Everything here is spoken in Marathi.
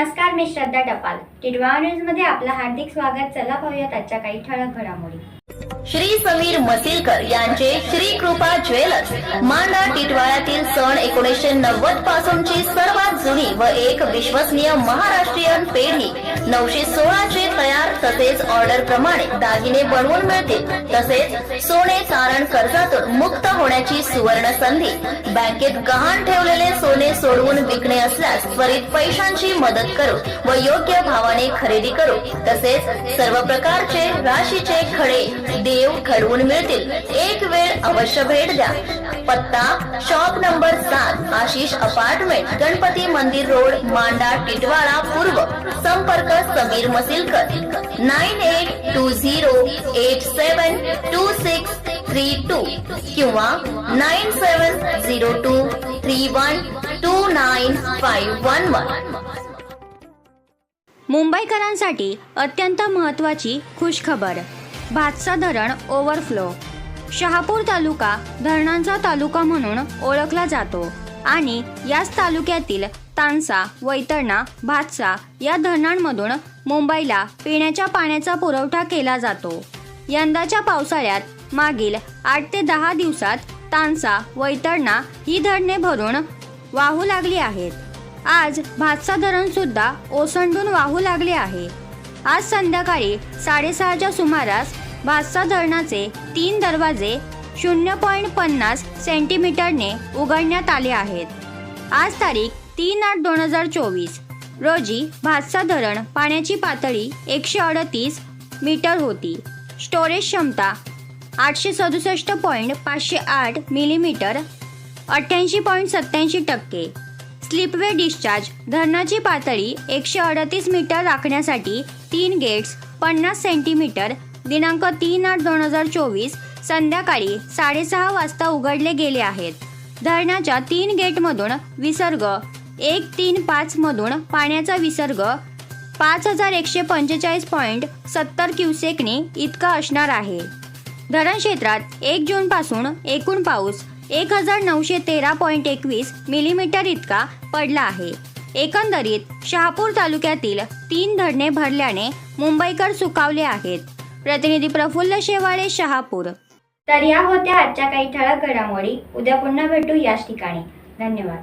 नमस्कार मी श्रद्धा टपाल. टिडवा न्यूजमध्ये आपलं हार्दिक स्वागत. चला पाहूयात आजच्या काही ठळक घडामोडी. श्री समीर मसिलकर यांचे श्री कृपा ज्वेलर्स. मांडा टिटवाळ्यातील सण एकोणीसशे नव्वद पासूनची सर्वात जुनी व एक विश्वसनीय महाराष्ट्रीयन पेढी. नऊशे सोळाचे तयार तसेच ऑर्डर प्रमाणे दागिने बनवून मिळतील. तसेच सोने तारण कर्जातून मुक्त होण्याची सुवर्ण संधी बँकेत गहाण ठेवलेले सोने सोडवून विकणे असल्यास त्वरित पैशांची मदत करू व योग्य भावाने खरेदी करू. तसेच सर्व प्रकारचे राशीचे खडे देव घडवून मिळतील. एक वेळ अवश्य भेट द्या. पत्ता शॉप नंबर सात आशिष अपार्टमेंट गणपती मंदिर रोड मांडा टिटवाळा पूर्व. संपर्क Samir Masilkar. Nine eight two zero eight seven two six three two किंवा nine seven zero two three one two nine five one one. मुंबईकरांसाठी अत्यंत महत्त्वाची खुशखबर. भातसा धरण ओव्हरफ्लो. शहापूर तालुका धरणांचा तालुका म्हणून ओळखला जातो. आणि याच तालुक्यातील तानसा वैतरणा भातसा या धरणांमधून मुंबईला पिण्याच्या पाण्याचा पुरवठा केला जातो. यंदाच्या पावसाळ्यात मागील आठ ते दहा दिवसात तानसा वैतरणा ही धरणे भरून वाहू लागली आहेत. आज भातसा धरण सुद्धा ओसंडून वाहू लागले आहे. आज संध्याकाळी साडेसहाच्या सुमारास भातसा धरणाचे तीन दरवाजे शून्य पॉईंट पन्नास सेंटीमीटरने उघडण्यात आले आहेत. आज तारीख तीन आठ दोन हजार चोवीस. रोजी भातसा धरण पाण्याची पातळी एकशे अडतीस मीटर होती. स्टोरेज क्षमता आठशे सदुसष्ट पॉईंट पाचशे आठ मिलीमीटर अठ्ठ्याऐंशी पॉईंट सत्याऐंशी टक्के. स्लिपवे डिस्चार्ज धरणाची पातळी एकशे अडतीस मीटर राखण्यासाठी तीन गेट्स पन्नास सेंटीमीटर दिनांक तीन आठ दोन हजार चोवीस संध्याकाळी साडेसहा वाजता उघडले गेले आहेत. धरणाच्या तीन गेटमधून विसर्ग एक तीन पाच मधून पाण्याचा विसर्ग पाच हजार एकशे पंचेचाळीस पॉईंट सत्तर क्युसेकने इतका असणार आहे. धरण क्षेत्रात एक जून पासून एकूण पाऊस एक हजार नऊशे तेरा पॉईंट एकवीस मिलीमीटर इतका पडला आहे. एकंदरीत शहापूर तालुक्यातील तीन धरणे भरल्याने मुंबईकर सुकावले आहेत. प्रतिनिधी प्रफुल्ल शेवाळे शहापूर. तर या होत्या आजच्या काही ठळक घडामोडी. उद्या पुन्हा भेटू याच ठिकाणी. धन्यवाद.